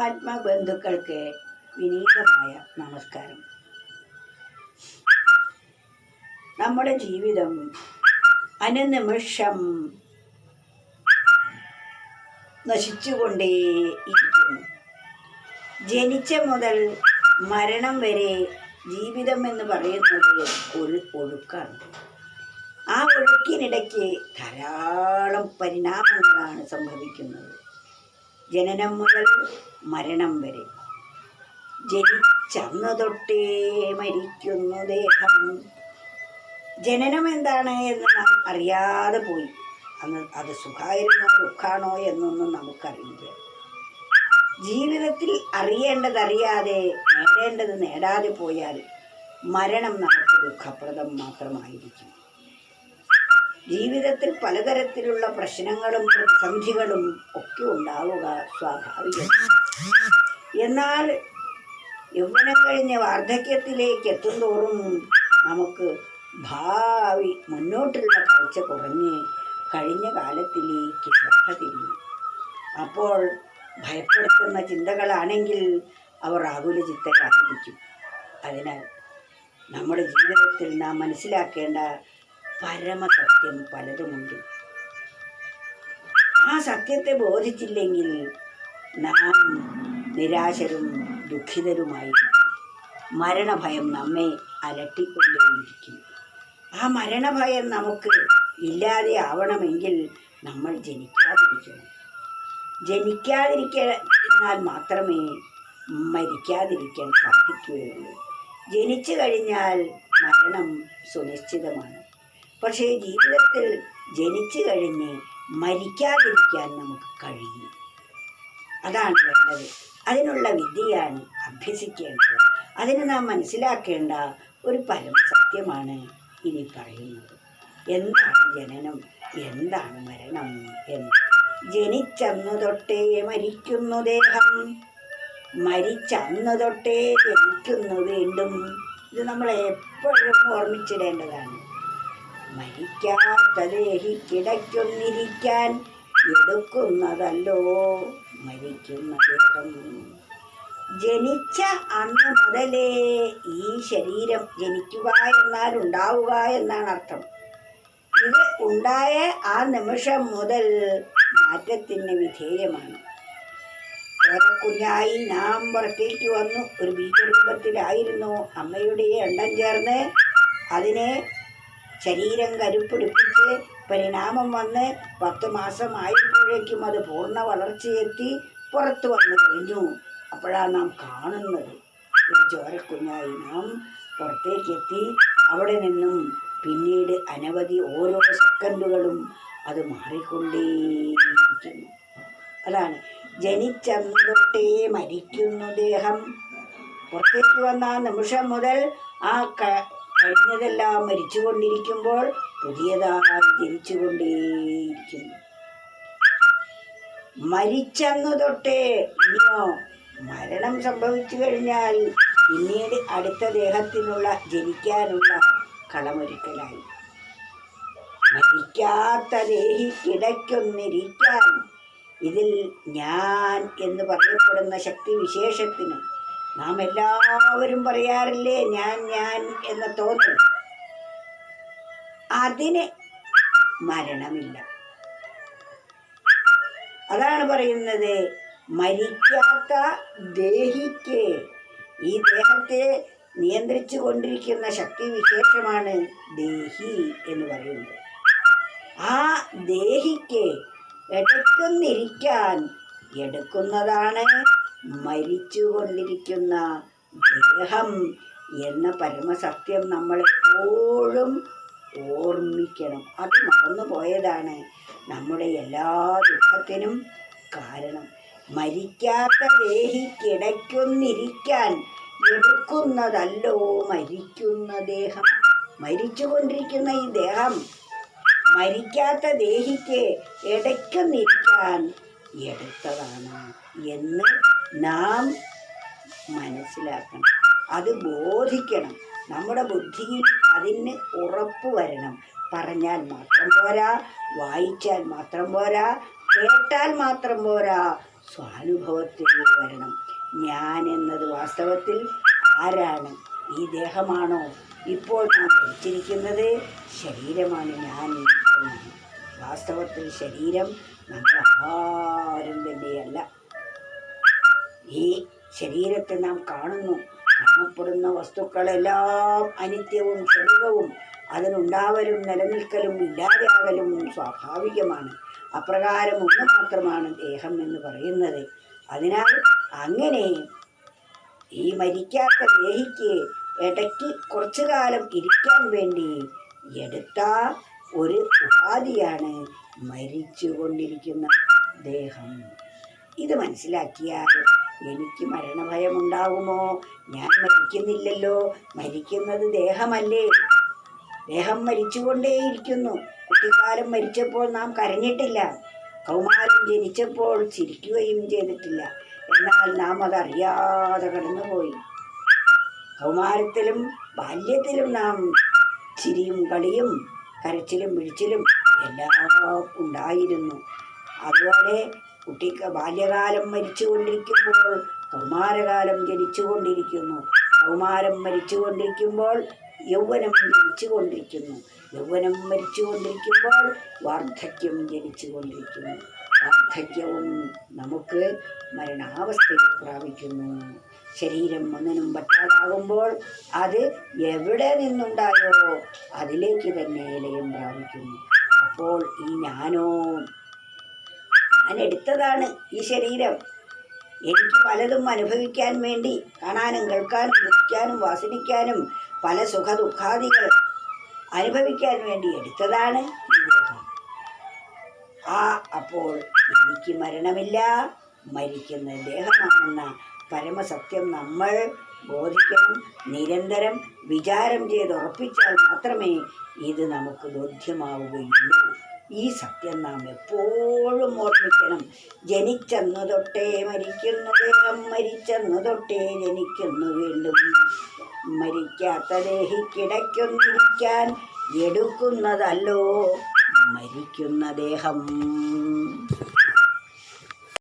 ആത്മബന്ധുക്കൾക്ക് വിനീതമായ നമസ്കാരം. നമ്മുടെ ജീവിതം അനുനിമിഷം നശിച്ചുകൊണ്ടേ ഇരിക്കുന്നു ജനിച്ച മുതൽ മരണം വരെ ജീവിതം എന്ന് പറയുന്നത് ഒരു ഒഴുക്കാണ്. ആ ഒഴുക്കിനിടയ്ക്ക് ധാരാളം പരിണാമങ്ങളാണ് സംഭവിക്കുന്നത്. ജനനം മുതൽ മരണം വരെ. ജനിച്ചന്ന് തൊട്ടേ മരിക്കുന്നു ദേഹം. ജനനം എന്താണ് എന്ന് നാം അറിയാതെ പോയി. അന്ന് അത് സുഖമായിരുന്നോ ദുഃഖാണോ എന്നൊന്നും നമുക്കറിയില്ല. ജീവിതത്തിൽ അറിയേണ്ടത് അറിയാതെ നേടേണ്ടത് നേടാതെ പോയാൽ മരണം നമുക്ക് ദുഃഖപ്രദം മാത്രമായിരിക്കും. ജീവിതത്തിൽ പലതരത്തിലുള്ള പ്രശ്നങ്ങളും പ്രതിസന്ധികളും ഒക്കെ ഉണ്ടാവുക സ്വാഭാവികം. എന്നാൽ യൗവനം കഴിഞ്ഞ് വാർദ്ധക്യത്തിലേക്ക് എത്തുന്തോറും നമുക്ക് ഭാവി മുന്നോട്ടുള്ള കാഴ്ച കുറഞ്ഞ് കഴിഞ്ഞ കാലത്തിലേക്ക് ശ്രദ്ധ തിരിയും. അപ്പോൾ ഭയപ്പെടുത്തുന്ന ചിന്തകളാണെങ്കിൽ അവർ ആകുലചിത്തരായിരിക്കും അതിനാൽ നമ്മുടെ ജീവിതത്തിൽ നാം മനസ്സിലാക്കേണ്ട പരമസത്യം പലതുമുണ്ട്. ആ സത്യത്തെ ബോധിച്ചില്ലെങ്കിൽ നാം നിരാശരും ദുഃഖിതരുമായിരിക്കും. മരണഭയം നമ്മെ അലട്ടിക്കൊണ്ടേയിരിക്കും. ആ മരണഭയം നമുക്ക് ഇല്ലാതെ ആവണമെങ്കിൽ നമ്മൾ ജനിക്കാതിരിക്കണം. ജനിക്കാതിരിക്കാൻ മാത്രമേ മരിക്കാതിരിക്കാൻ സാധിക്കുകയുള്ളൂ. ജനിച്ചു കഴിഞ്ഞാൽ മരണം സുനിശ്ചിതമാണ്. പക്ഷേ ജീവിതത്തിൽ ജനിച്ചു കഴിഞ്ഞ് മരിക്കാതിരിക്കാൻ നമുക്ക് കഴിയും. അതാണ് വേണ്ടത്. അതിനുള്ള വിദ്യയാണ് അഭ്യസിക്കേണ്ടത്. അതിന് നാം മനസ്സിലാക്കേണ്ട ഒരു പരമ സത്യമാണ് ഇനി പറയുന്നത്. എന്താണ് ജനനം? എന്താണ് മരണം എന്ന്. ജനിച്ചന്നു തൊട്ടേ മരിക്കുന്നു ദേഹം. മരിച്ചന്നു തൊട്ടേ ജനിക്കുന്നു വീണ്ടും. ഇത് നമ്മൾ എപ്പോഴും ഓർമ്മിച്ചിടേണ്ടതാണ്. മരിക്കാത്ത ദേഹി കിടക്കൊന്നിരിക്കാൻ എടുക്കുന്നതല്ലോ. മരിക്കുന്ന ദേഹം ജനിച്ച അന്ന് മുതലേ ഈ ശരീരം ജനിക്കുക എന്നാൽ ഉണ്ടാവുക എന്നാണ് അർത്ഥം. ഇത് ഉണ്ടായ ആ നിമിഷം മുതൽ മാറ്റത്തിന് വിധേയമാണ്. കുഞ്ഞായി നാം പുറത്തേക്ക് വന്നു. ഒരു ബീജരൂപത്തിലായിരുന്നു. അമ്മയുടെ എണ്ണം ചേർന്ന് അതിനെ ശരീരം കരുപ്പിടിപ്പിച്ച് പരിണാമം വന്ന് പത്ത് മാസമായപ്പോഴേക്കും അത് പൂർണ വളർച്ചയെത്തി പുറത്തു വന്നു കഴിഞ്ഞു. അപ്പോഴാണ് നാം കാണുന്നത്. ഒരു ചോരക്കുഞ്ഞായി നാം പുറത്തേക്കെത്തി അവിടെ നിന്നും പിന്നീട് അനവധി ഓരോ സെക്കൻഡുകളും അത് മാറിക്കൊണ്ടേയിരിക്കുന്നു. അതാണ് ജനിച്ചന്ന് മരിക്കുന്നു ദേഹം. പുറത്തേക്ക് വന്ന നിമിഷം മുതൽ ആ കഴിഞ്ഞതെല്ലാം മരിച്ചുകൊണ്ടിരിക്കുമ്പോൾ പുതിയതായി ജനിച്ചുകൊണ്ടേയിരിക്കുന്നു. മരിച്ചന്ന് തൊട്ടേ ഇനിയോ മരണം സംഭവിച്ചു കഴിഞ്ഞാൽ പിന്നീട് അടുത്ത ദേഹത്തിനുള്ള ജനിക്കാനുള്ള കളമൊരുക്കലായി. മരിക്കാത്ത ദേഹി കിടക്കൊന്നിരിക്കാൻ ഇതിൽ ഞാൻ എന്ന് പറയപ്പെടുന്ന ശക്തി വിശേഷത്തിന് നാം എല്ലാവരും പറയാറില്ലേ ഞാൻ ഞാൻ എന്ന തോന്നൽ. അതിന് മരണമില്ല. അതാണ് പറയുന്നത് മരിക്കാത്ത ദേഹിക്ക് ഈ ദേഹത്തെ നിയന്ത്രിച്ചു കൊണ്ടിരിക്കുന്ന ശക്തി വിശേഷമാണ് ദേഹി എന്ന് പറയുന്നത്. ആ ദേഹിക്ക് എടുക്കുന്നിരിക്കാൻ എടുക്കുന്നതാണ് മരിച്ചുകൊണ്ടിരിക്കുന്ന ദേഹം എന്ന പരമസത്യം നമ്മൾ എപ്പോഴും ഓർമ്മിക്കണം. അത് മറന്നു പോയതാണ് നമ്മുടെ എല്ലാ ദുഃഖത്തിനും കാരണം. മരിക്കാത്ത ദേഹിക്കിടയ്ക്കൊന്നിരിക്കാൻ എടുക്കുന്നതല്ലോ മരിക്കുന്ന ദേഹം. മരിച്ചുകൊണ്ടിരിക്കുന്ന ഈ ദേഹം മരിക്കാത്ത ദേഹിക്ക് ഇടയ്ക്കൊന്നിരിക്കാൻ എടുത്തതാണ് എന്ന് നാം മനസ്സിലാക്കണം. അത് ബോധിക്കണം. നമ്മുടെ ബുദ്ധിയിൽ അതിന് ഉറപ്പ് വരണം. പറഞ്ഞാൽ മാത്രം പോരാ വായിച്ചാൽ മാത്രം പോരാ കേട്ടാൽ മാത്രം പോരാ സ്വാനുഭവത്തിൽ വരണം. ഞാൻ എന്നത് വാസ്തവത്തിൽ ആരാണ്? ഈ ദേഹമാണോ? ഇപ്പോൾ ഞാൻ ധരിച്ചിരിക്കുന്നത് ശരീരമാണ് ഞാൻ വാസ്തവത്തിൽ ശരീരം നമ്മൾ ആരും തന്നെയല്ല. ഈ ശരീരത്തെ നാം കാണുന്നു. കാണപ്പെടുന്ന വസ്തുക്കളെല്ലാം അനിത്യവും ക്ഷണികവും അതിനുണ്ടാവലും നിലനിൽക്കലും ഇല്ലാതെയാകലും സ്വാഭാവികമാണ്. അപ്രകാരം ഒന്ന് മാത്രമാണ് ദേഹം എന്ന് പറയുന്നത്. അതിനാൽ അങ്ങനെ ഈ മരിക്കാത്ത ദേഹിക്ക് ഇടയ്ക്ക് കുറച്ചു കാലം ഇരിക്കാൻ വേണ്ടി എടുത്ത ഒരു ഉപാധിയാണ് മരിച്ചുകൊണ്ടിരിക്കുന്ന ദേഹം. ഇത് മനസ്സിലാക്കിയാൽ എനിക്ക് മരണഭയമുണ്ടാകുമോ? ഞാൻ മരിക്കുന്നില്ലല്ലോ. മരിക്കുന്നത് ദേഹമല്ലേ? ദേഹം മരിച്ചുകൊണ്ടേയിരിക്കുന്നു. കുട്ടിക്കാലം മരിച്ചപ്പോൾ നാം കരഞ്ഞിട്ടില്ല. കൗമാരം ജനിച്ചപ്പോൾ ചിരിക്കുകയും ചെയ്തിട്ടില്ല. എന്നാൽ നാം അതറിയാതെ കടന്നുപോയി. കൗമാരത്തിലും ബാല്യത്തിലും നാം ചിരിയും കളിയും കരച്ചിലും വിഴിച്ചിലും എല്ലാം ഉണ്ടായിരുന്നു. അതുപോലെ കുട്ടിക്ക് ബാല്യകാലം മരിച്ചുകൊണ്ടിരിക്കുമ്പോൾ കൗമാരകാലം ജനിച്ചുകൊണ്ടിരിക്കുന്നു. കൗമാരം മരിച്ചുകൊണ്ടിരിക്കുമ്പോൾ യൗവനം ജനിച്ചുകൊണ്ടിരിക്കുന്നു. യൗവനം മരിച്ചുകൊണ്ടിരിക്കുമ്പോൾ വാർദ്ധക്യം ജനിച്ചുകൊണ്ടിരിക്കുന്നു. വാർദ്ധക്യവും നമുക്ക് മരണാവസ്ഥയെ പ്രാപിക്കുന്നു. ശരീരം ഒന്നിനും പറ്റാതാകുമ്പോൾ അത് എവിടെ നിന്നുണ്ടായോ അതിലേക്ക് തന്നെ ലയം പ്രാപിക്കുന്നു. അപ്പോൾ ഈ ഞാനോ ഞാൻ എടുത്തതാണ് ഈ ശരീരം. എനിക്ക് പലതും അനുഭവിക്കാൻ വേണ്ടി കാണാനും കേൾക്കാനും രുചിക്കാനും വാസനിക്കാനും പല സുഖ ദുഃഖാദികൾ അനുഭവിക്കാൻ വേണ്ടി എടുത്തതാണ് ആ അപ്പോൾ എനിക്ക് മരണമില്ല. മരിക്കുന്ന ദേഹമാണെന്ന പരമസത്യം നമ്മൾ ബോധിക്കണം നിരന്തരം വിചാരം ചെയ്ത് ഉറപ്പിച്ചാൽ മാത്രമേ ഇത് നമുക്ക് ബോധ്യമാവുകയുള്ളൂ. ഈ സത്യം നാം എപ്പോഴും ഓർമ്മിക്കണം. ജനിച്ചെന്നു തൊട്ടേ മരിക്കുന്നു ദേഹം മരിച്ചെന്നു തൊട്ടേ ജനിക്കുന്നു വീണ്ടും. മരിക്കാത്ത ദേഹിക്കിടയ്ക്കൊന്നിരിക്കാൻ എടുക്കുന്നതല്ലോ മരിക്കുന്ന ദേഹം.